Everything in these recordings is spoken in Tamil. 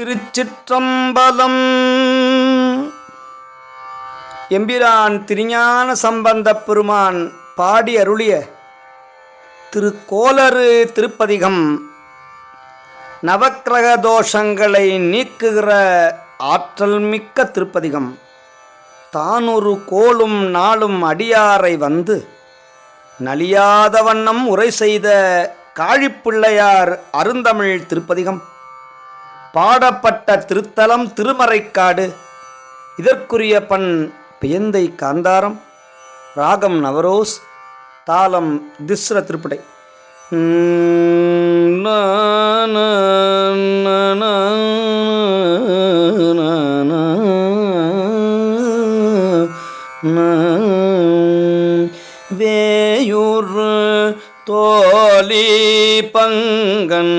திருச்சிற்றம்பலம். எம்பிரான் திருஞான சம்பந்தப் பெருமான் பாடி அருளிய திருக்கோலரு திருப்பதிகம். நவக்கிரக தோஷங்களை நீக்குகிற ஆற்றல் மிக்க திருப்பதிகம். தானொரு கோளும் நாளும் அடியாரை வந்து நலியாத வண்ணம் உரை செய்த காழிப்பிள்ளையார் அருந்தமிழ் திருப்பதிகம். பாடப்பட்ட திருத்தலம் திருமறைக்காடு. இதற்குரிய பண் பியந்தை காந்தாரம் ராகம் நவரோஸ் தாளம் திஸ்ர திருப்படை. வேயூர் தோழி பங்கன்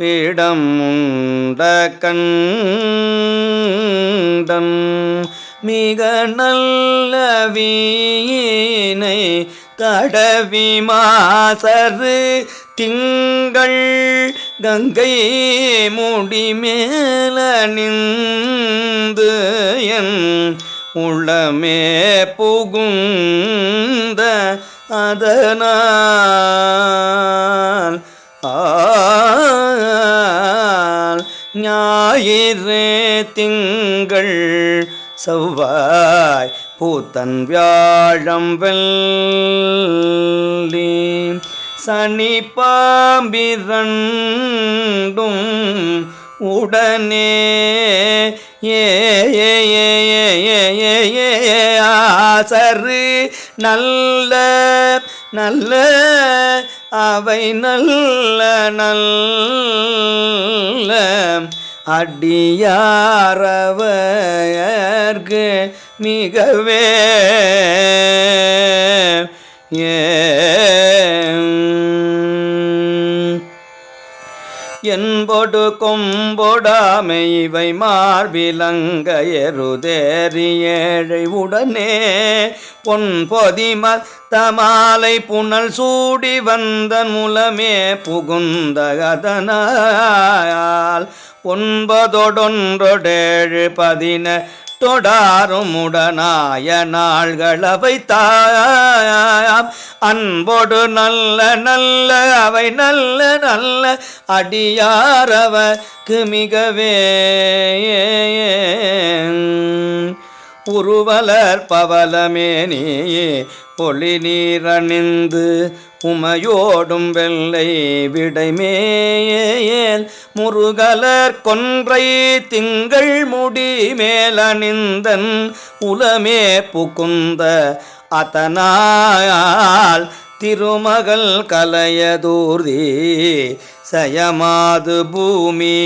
பீடம் உண்ட கண்டம். மிக நல்ல வீணை தடவி மாசரு திங்கள். கங்கை முடி மேல நிந்து என் உள்ளமே புகுந்த அதனால். ஞாயிறு திங்கள் செவ்வாய் பூத்தன் வியாழம் வெள்ளி. சனி பாம்பிரண்டும் உடனே ஏ ஏ ஆசரு நல்ல நல்ல அவை நல்ல நல்ல. அடியாரவர்க்கு மிகவே என்பொடு கொம்பொடாமை இவை மார்பிலங்க எருதேறி ஏழை உடனே பொன் பொதிம தமாலை புனல் சூடி வந்த முலமே புகுந்த அதனால் ஒன்பதொடொன்றொடேழு பதின தொடாரும் உடனாய நாள்கள் அவை தாயாம் அன்போடு நல்ல நல்ல அவை நல்ல நல்ல அடியாரவர்க்கு மிகவே. உருவலர் பவலமேனி ஒளி நீரணிந்து உமையோடும் வெள்ளை விடைமேயேல் முருகலர் கொன்றை திங்கள் முடி மேலணிந்தன் உலமே புகுந்த அதனால் திருமகள் கலையதூர்தி சயமாது பூமி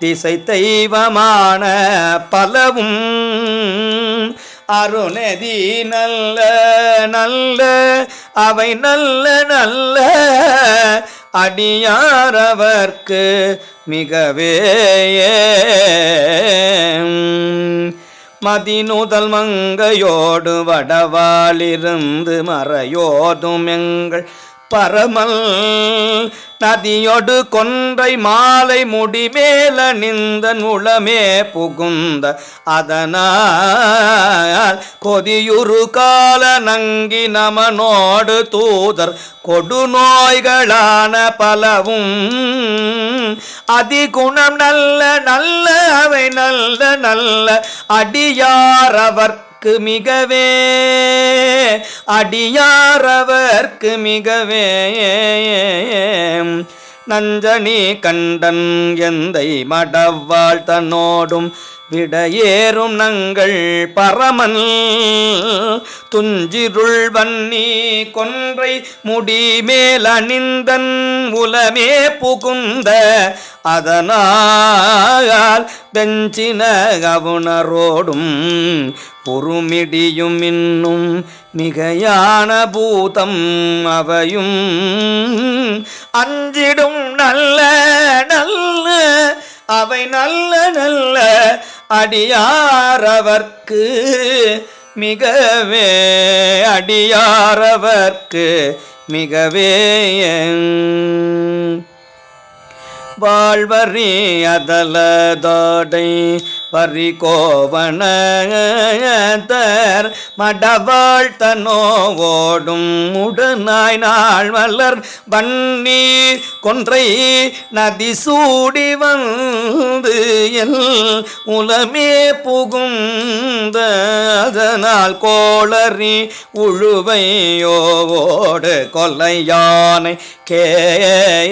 திசை தெய்வமான பலவும் அருணதி நல்ல நல்ல அவை நல்ல நல்ல அடியாரவர்க்கு மிகவே மதிநுதல் மங்கையோடு வடவாலிருந்து மறையோதும் எங்கள் பரமல் நதியொடு கொன்றை மாலை முடிமேல நிந்த நுளமே புகுந்த அதனால் கொதியுரு கால நங்கி நமனோடு தூதர் கொடுநோய்களான பலவும் அதிகுணம் நல்ல நல்ல அவை நல்ல நல்ல அடியாரவர் அடியார்க்கு மிகவே அடியாரவர்க்கு மிகவே. நஞ்சனி கண்டன் எந்தை மடவாழ் தன்னோடும் விடையேறும் நங்கள் பரமன். துஞ்சிருள் வன்னி கொன்றை முடி மேல் அணிந்தன் உலமே புகுந்த அதனால் பெஞ்சின கவுணரோடும் பொறுமிடியும் இன்னும் மிகையான பூதம் அவையும். அஞ்சிடும் நல்ல நல்ல அவை நல்ல நல்ல அடியாரவர்க்கு மிகவே அடியாரவர்க்கு மிகவே வாழ்வரி அதலதோடை வரி கோவணத்தர் மடவாழ் தனோவோடும் உடனாய் நாள் மலர் வன்னீர் கொன்றை நதி சூடி வந்து எல் உலமே புகுந்த அதனால் கோளறி உழுவையோடு கொலையானை கேழல்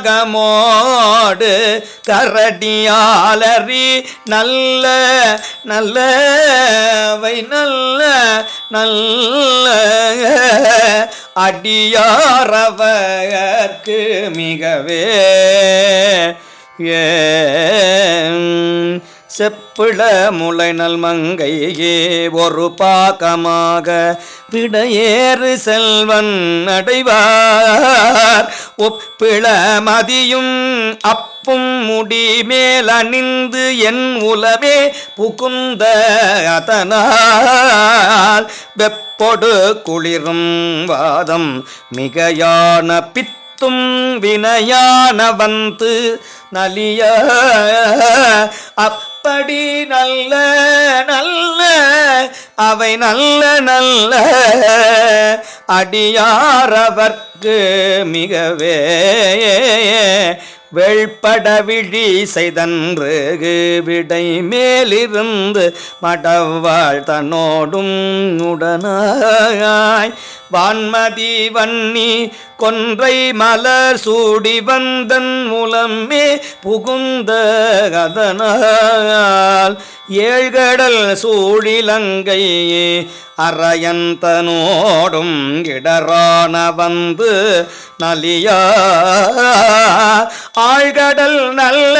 கொடுநாகமோடு கரடி கரடியாலரி நல்ல நல்லவை நல்ல நல்ல அடியாரவர்க்கு மிகவே. ஏ செப்பிள முளை நல் மங்கையே ஒரு பாக்கமாக விடையேறு செல்வன் அடைவார். ஒப்பிளமதியும் அப்பும் முடி மேல் என் உலவே புகுந்த அதனால் வெப்பொடு குளிரும் வாதம் மிகையான பித்தும் வினையான வந்து நலிய அப்படி நல்ல நல்ல அவை நல்ல நல்ல. அடியாரவர்க்கு மிகவே வெள்பட விழி செய்தன்று விடை மேலிருந்து மடவாள் தன்னோடும் உடனாய். வான்மதி வன்னி கொன்றை மலர் சூடி வந்தன் மூலமே புகுந்த அதனால் ஏழ்கடல் சூழிலங்கையே அரையந்தனோடும் இடரான வந்து நலியா. ஆழ்கடல் நல்ல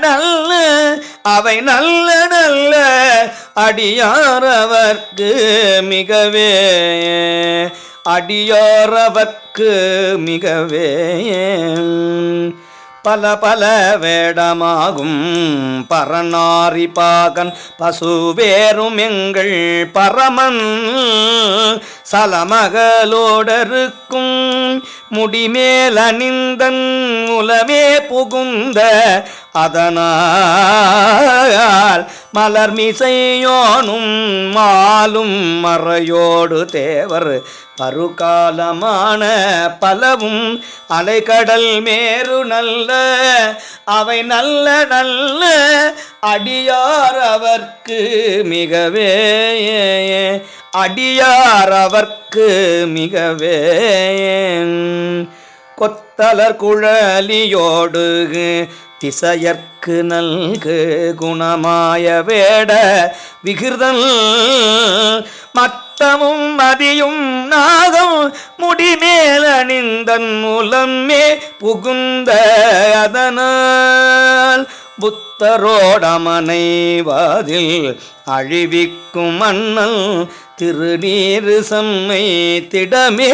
நல்ல அவை நல்ல நல்ல அடியாரவர்க்கு மிகவே. அடியாரவர்க்கு மிகவே. பல பல வேடமாகும் பரநாரி பாகன். பசுவேறும் எங்கள் பரமன். சலமகளோடருக்கும் முடிமேல் அணிந்தன் உலமே புகுந்த அதனால் மலர் மிசையோனும் மாலும் மறையோடு தேவர் பருகாலமான பலவும் அலைகடல் மேரு நல்ல அவை நல்ல நல்ல அடியார் அவர்க்கு மிகவே. அடியார் அவர்க்கு மிகவே. கொத்தலர் குழலியோடு திசையற்கு நல்கு குணமாய வேட விகிருதல். மத்தமும் மதியும் நாதம் முடிமேல் அணிந்தன் மூலமே புகுந்த அதனால். புத்தரோடமனை வாதில் அழிவிக்கும் அண்ணல் திருநீரு சம்மை திடமே.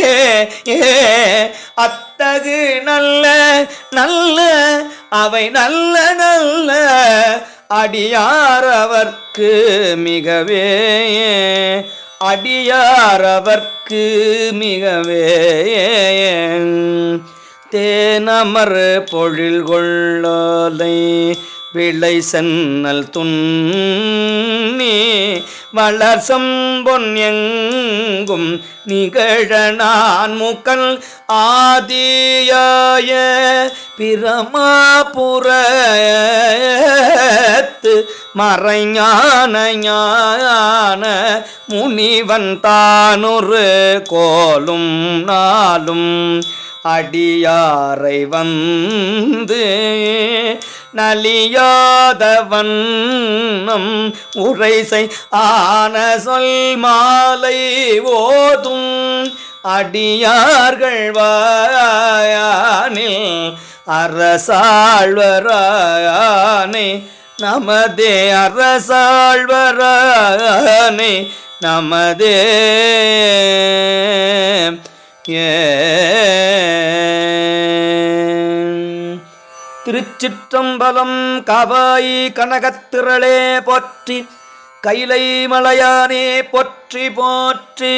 ஏ அத்தகு நல்ல நல்ல அவை நல்ல நல்ல அடியாரவர்க்கு மிகவே. அடியாரவர்க்கு மிகவே. தேனமர் பொழில் கொள்ளலை விளை சென்னல் துண்ணி வளர் சம்பொன் எங்கும் நிகழ நான் முக்கல் ஆதியாய பிரமாபுரத்து மறைஞான ஞான முனிவன் தானொரு கோலும் நாளும் அடியாரை வந்து நலியாதவண்ணம் உரைசை ஆன சொல் மாலை ஓதும் அடியார்கள் வாயானில் அரசாழ்வரானே நமதே அரசாழ்வரானே நமதே ஏ திருச்சிற்றம்பலம் காவாய் கனகத்திரளே போற்றி கைலை மலையானே போற்றி போற்றி.